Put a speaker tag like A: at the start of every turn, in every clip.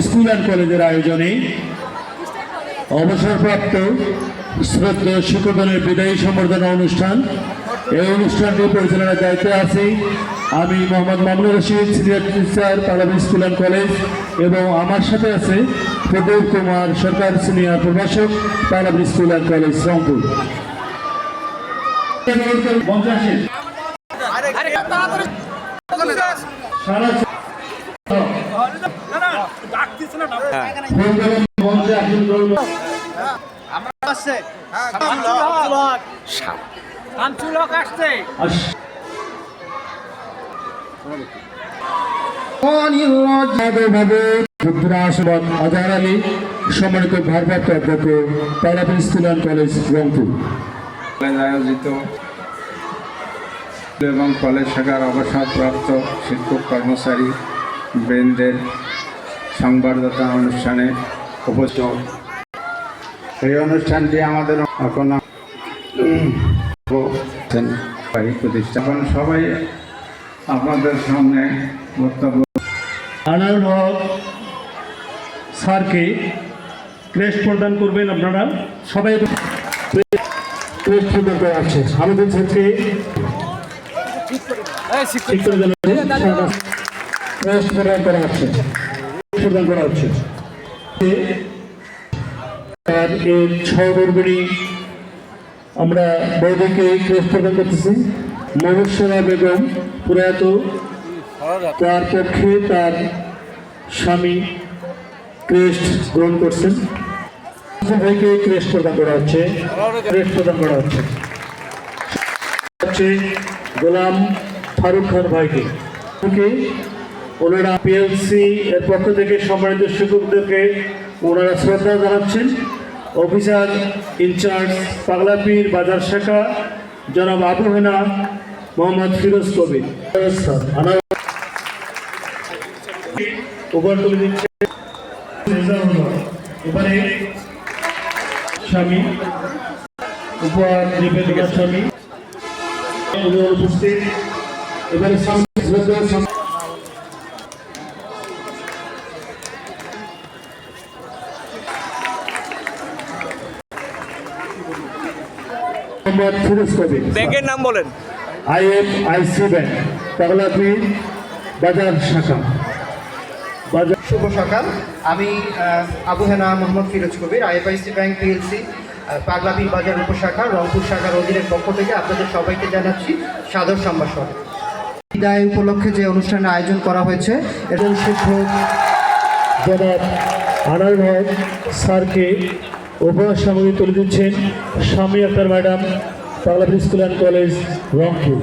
A: School and কলেজের আয়োজনে অবসরপ্রাপ্ত শ্রদ্ধ শিক্ষকগণের বিদায়ী সম্বর্ধনা অনুষ্ঠান। এই অনুষ্ঠানটি পরিচালনার দায়িত্বে আছি আমি Mohammad Mamunur Rashid senior teacher Pallabi school and college এবং আমার সাথে আছে প্রদীপ কুমার সরকার সিনিয়র প্রভাষক Palabi
B: school and
A: college Rangpur. Sara Azhar Ali সম্মানিত ভারপ্রাপ্ত অধ্যক্ষ স্কুল কলেজ রংপুর
C: আয়োজিত এবং কলেজ শাখার অবসরপ্রাপ্ত শিক্ষক কর্মচারী বৃন্দের সংবর্ধতা অনুষ্ঠানে উপস্থিত। এই অনুষ্ঠানটি আমাদের এখন প্রতিষ্ঠা এখন সবাই আপনাদের সামনে বক্তব্য।
A: আনারুল হক স্যারকে ক্রেস্ট প্রদান করবেন আপনারা। সবাই ক্রেস্ট প্রদান করা হচ্ছে আমাদের স্যারকে ক্রেস্ট প্রদান করা হচ্ছে প্রদান করা হচ্ছে। আর এর আমরা বৌদিকে ক্রেস্ট প্রদান করতেছি। মহসরা বেগম প্রয়াত, তার পক্ষে তার স্বামী ক্রেস্ট গ্রহণ করছেন। ভাইকে ক্রেস্ট প্রদান করা হচ্ছে। ক্রেস্ট প্রদান করা হচ্ছে। হচ্ছে গোলাম ফারুক খান ভাইকে। থেকে ওনারা পিএলসি এর পক্ষ থেকে সম্মানিত শিক্ষকদেরকে ওনারা শ্রদ্ধা জানাচ্ছেন। অফিসার ইনচার্জ পাগলাপীর বাজার শাখা জনাব আবু হেনা, মোহাম্মদ ফিরোজ কবির। উপহার তুলে দিচ্ছে এবারে স্বামী, উপহার দেবেন স্বামী। উপস্থিত এবারে স্বামী শ্রদ্ধা স্বামী মোহাম্মদ ফিরোজ কবির।
B: ব্যাংকের নাম বলেন।
A: আইএম আইসি ব্যাংক পাগলাপীর বাজার শাখা। বাজার
D: শুভ সকাল। আমি Abu Hena Mohammad Firoz Kabir IFIC bank PLC Paglapir Bazar উপশাখা Rangpur শাখার অধীনের পক্ষ থেকে আপনাদের সবাইকে জানাচ্ছি সাদর সম্ভাষণ। বিদায় উপলক্ষে যে অনুষ্ঠানের আয়োজন করা হয়েছে
A: এবং শিক্ষক জনাব আনার হক স্যারকে উপহার সামগ্রী তুলে দিচ্ছেন স্বামী Akter madam Paglapir
B: school and
A: college Rangpur.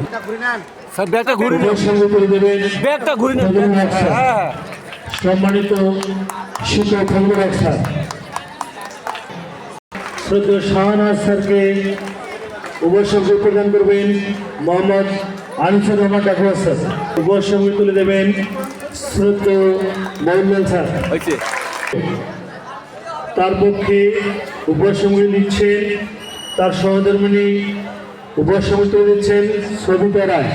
A: Sir.
B: হ্যাঁ
A: সম্মানিত শিক্ষক হক স্যার। শ্রদ্ধ শাহানাজ স্যারকে উপসর্গ প্রদান করবেন মোহাম্মদ আনিসুর রহমান ডাকুয়া স্যার। উপসর্গ তুলে দেবেন শ্রদ্ধ মহিউল্লাল স্যার। তার পক্ষে উপসর্গ দিচ্ছেন তার সহধর্মিনী উপসর্গ তুলে দিচ্ছেন সবিতা রায়।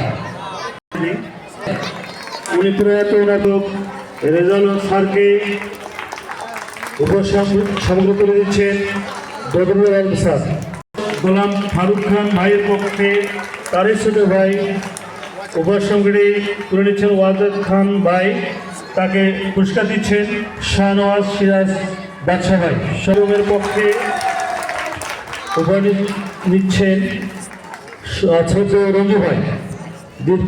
A: উনি প্রয়াত নাটক রেজাল স্যারকে উপসংগ্র করে দিচ্ছেন আলম স্যার। গোলাম ফারুক খান ভাইয়ের পক্ষে তারের ছোট ভাই উপসংগ্রে তুলে নিচ্ছেন ওয়াজেদ খান ভাই, তাকে পুরস্কার দিচ্ছেন শাহনওয়াজ সিরাজ বাদশাহ ভাই সরমের পক্ষে উপহার নিচ্ছেন ছোট রঞ্জু ভাই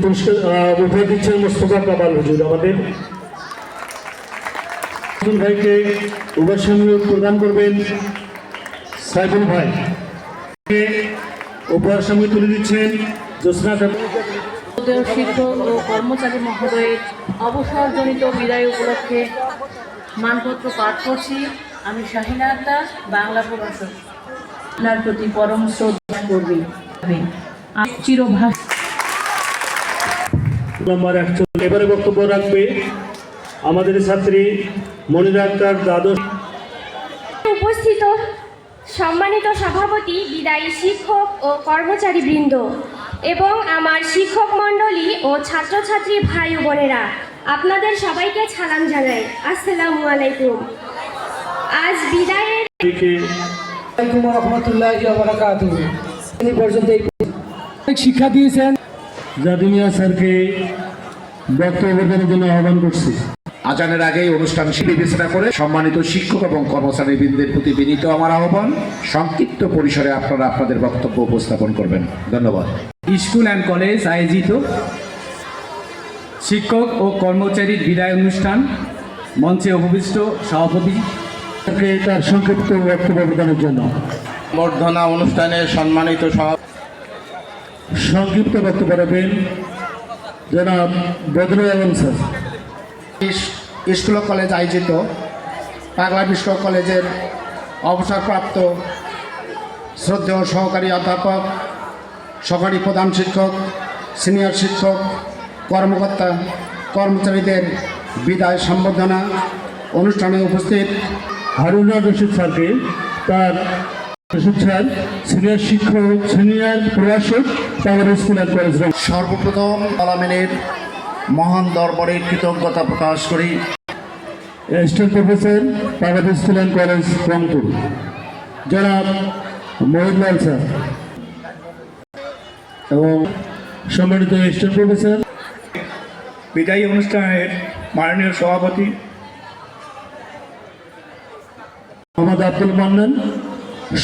A: পুরস্কার আহ, দিচ্ছেন মোস্তফা কামাল হুজুর আমাদের। ভাইকে উপসংগ প্রদান করবেন সাইফুল ভাই। উপহার সঙ্গে তুলে দিচ্ছেন।
E: শ্রদ্ধেয় শিক্ষক ও কর্মচারী মহোদয়ের অবসরজনিত বিদায় উপলক্ষে মানপত্র পাঠ করছি। আমি শাহিনা আক্তার বাংলা প্রভাষক। আপনার প্রতি পরম শ্রদ্ধা করবে আমি চিরভাষ
A: নাম্বার একশো এবারে বক্তব্য রাখবে আমাদের ছাত্রী মনিরা আক্তার দ্বাদশ
F: উপস্থিত সম্মানিত সভাপতি বিদায়ী শিক্ষক ও কর্মচারী বৃন্দ এবং আমার শিক্ষক মণ্ডলী ও ছাত্রছাত্রী ভাই বোনেরা। আপনাদের সবাইকে সালাম জানাই। আসসালামু আলাইকুম। আজ বিদায়ের
G: আলাইকুম রহমতুল্লাহ বারাকাত তিনি পর্যন্ত এই শিক্ষা দিয়েছেন।
A: জাদিমিয়া স্যারকে বক্তব্য জন্য আহ্বান করছি।
H: আজানের আগেই অনুষ্ঠান বিবেচনা করে সম্মানিত শিক্ষক এবং কর্মচারীবৃন্দের প্রতি বিনীত আমার আহ্বান। সংক্ষিপ্ত পরিসরে আপনারা আপনাদের বক্তব্য উপস্থাপন করবেন। ধন্যবাদ।
I: স্কুল অ্যান্ড কলেজ আয়োজিত শিক্ষক ও কর্মচারীর বিদায় অনুষ্ঠান মঞ্চে উপবিষ্ট সভাপতি।
A: তার সংক্ষিপ্ত বক্তব্য প্রদানের জন্য।
J: বর্ধনা অনুষ্ঠানে সম্মানিত
A: সংক্ষিপ্ত বক্তব্য রাখবেন জনাব Badrul Alam
J: sir. School college আয়োজিত পাগলা বিশ্ব কলেজের অবসরপ্রাপ্ত শ্রদ্ধেয় সহকারী অধ্যাপক সহকারী প্রধান শিক্ষক সিনিয়র শিক্ষক কর্মকর্তা কর্মচারীদের বিদায় সম্বর্ধনা অনুষ্ঠানে উপস্থিত
A: হারুনা রশিদ স্যারকে তার রশিদ স্যার সিনিয়র শিক্ষক সিনিয়র প্রভাষক পাওয়ার স্কুল অ্যান্ড কলেজ
J: সর্বপ্রথম আলামিনের মহান দরবারে কৃতজ্ঞতা প্রকাশ করি।
A: Assistant professor power school and college Rangpur. জনাব মহিদলাল স্যার। এবং সম্মানিত অ্যাসিস্ট্যান্ট প্রফেসর
B: বিদায়ী অনুষ্ঠানের মাননীয় সভাপতি
A: মোহাম্মদ আব্দুল মান্নান,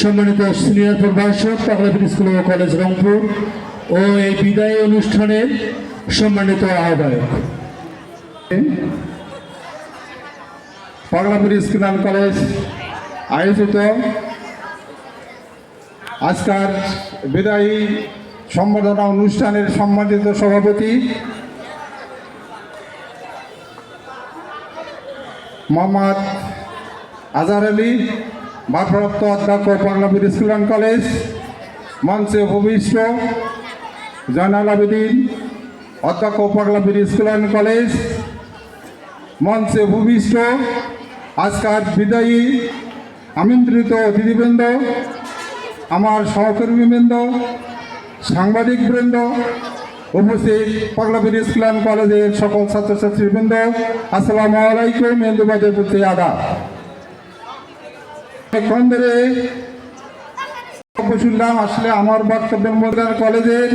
A: সম্মানিত সিনিয়র প্রভাষক পাগলাপুর স্কুল ও কলেজ রংপুর ও এই বিদায়ী অনুষ্ঠানের সম্মানিত আহ্বায়ক।
C: পাগলাপুর স্কুল অ্যান্ড কলেজ আয়োজিত আজকার বিদায়ী সম্বর্ধনা অনুষ্ঠানের সম্মানিত সভাপতি মোহাম্মদ আজহার আলী, ভারপ্রাপ্ত অধ্যক্ষ পাগলাপুর স্কুল অ্যান্ড কলেজ, মঞ্চে উপবিষ্ট জয়নাল আবেদিন, অধ্যক্ষ পাগলাপুর স্কুল অ্যান্ড কলেজ, মঞ্চে ভূমিষ্ঠ, আজকার বিদায়ী, আমন্ত্রিত অতিথিবৃন্দ, আমার সহকর্মীবৃন্দ, সাংবাদিকবৃন্দ উপস্থিত পাগলাবির ইসলাম কলেজের সকল ছাত্রছাত্রীবৃন্দ, আসসালামু আলাইকুম হিন্দুবাদের প্রতি আদা ধরে শুনলাম, আসলে আমার বক্তব্যের মধ্যে কলেজের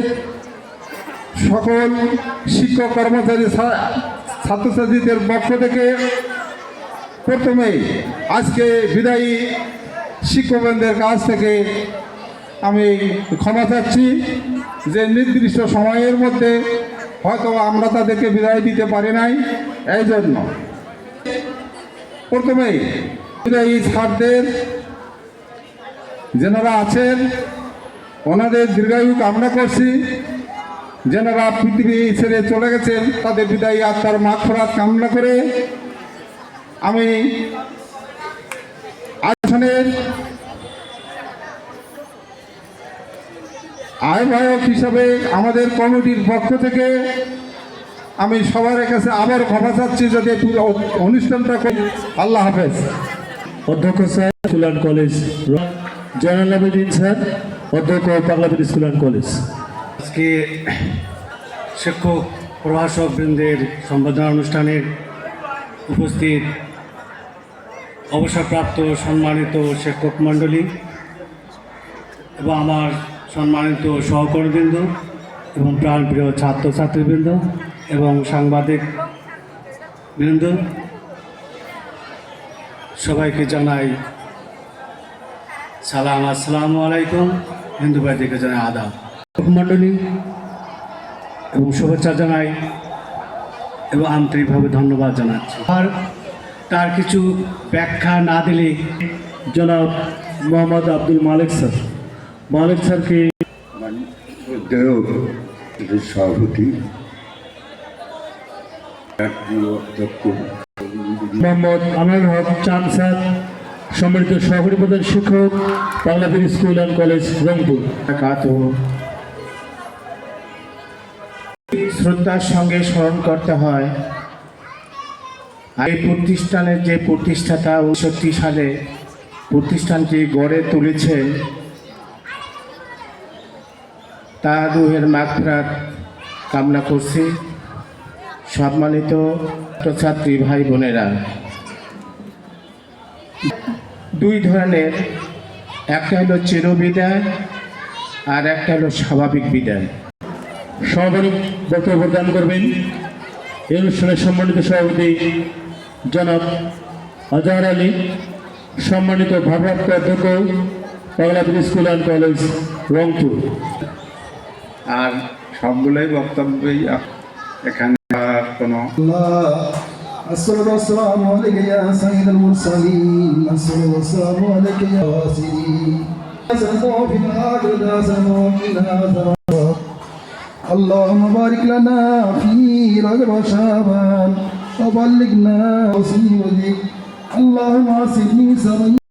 C: সকল শিক্ষক, কর্মচারী ছাত্রছাত্রীদের পক্ষ থেকে প্রথমে আজকে বিদায়ী শিক্ষকদের কাছ থেকে আমি ক্ষমা চাচ্ছি। যে নির্দিষ্ট সময়ের মধ্যে হয়তো আমরা তাদেরকে বিদায় দিতে পারি নাই, এই জন্য। প্রথমেই ছাত্রদের যেনারা আছেন, ওনাদের দীর্ঘায়ু কামনা করছি। যেনারা পৃথিবী ছেড়ে চলে গেছেন, তাদের বিদায়ী আত্মার মাগফরাত কামনা করে আমি আসনের আহ্বায়ক হিসাবে আমাদের কমিটির পক্ষ থেকে আমি সবার কাছে আবার ক্ষমা চাচ্ছি যদি অনুষ্ঠানটা করি। আল্লাহ হাফেজ।
A: অধ্যক্ষ sir school and college Joynal Abedin sir অধ্যক্ষ পাগলাপুর স্কুল অ্যান্ড কলেজ।
B: আজকে শিক্ষক প্রভাষক বৃন্দের সম্বোধনা অনুষ্ঠানের উপস্থিত অবসরপ্রাপ্ত সম্মানিত শিক্ষক মণ্ডলী এবং আমার সম্মানিত সহকর্মীবৃন্দ এবং প্রাণপ্রিয় ছাত্রছাত্রীবৃন্দ এবং সাংবাদিক বৃন্দ, সবাইকে জানাই সালাম। আসসালাম আলাইকুম। হিন্দু ভাইদেরকে জানাই আদাব। মণ্ডলী এবং শুভেচ্ছা জানাই এবং আন্তরিকভাবে ধন্যবাদ জানাচ্ছি। আর তার কিছু ব্যাখ্যা না দিলে
A: জনাব মোহাম্মদ আব্দুল মালিক স্যার। মালিক স্যারকে
C: সভাপতি
A: মোহাম্মদ আনোয়ার হক চাঁদ স্যার সম্মানিত সহকারী প্রধান শিক্ষক Bangladesh school and college Rangpur.
J: শ্রদ্ধার সঙ্গে স্মরণ করতে হয় এই প্রতিষ্ঠানের যে প্রতিষ্ঠাতা উনষট্টি সালে প্রতিষ্ঠানটি গড়ে তুলেছেন তার রুহের মাগফিরাত কামনা করছি। সম্মানিত ছাত্রী ভাই বোনেরা, দুই ধরনের, একটা হলো চিরবিদায় আর একটা হলো স্বাভাবিক বিদায়।
A: সভাপতি বক্তব্য প্রদান করবেন এই অনুষ্ঠানের সম্মানিত সভাপতি জনাব আজহার আলী, সম্মানিত ভারপ্রাপ্ত অধ্যক্ষ Bangladesh school and college Rangpur.
K: আর সবগুলোই বক্তব্যই এখানে আর কোনো
L: الصلاة والسلام عليك يا سيد المرسلين الصلاة والسلام عليك يا سيدي سموا في الآخر سموا منا اللهم بارك لنا في رجب وشعبان وبلغنا وسيم اللهم سيدي سمي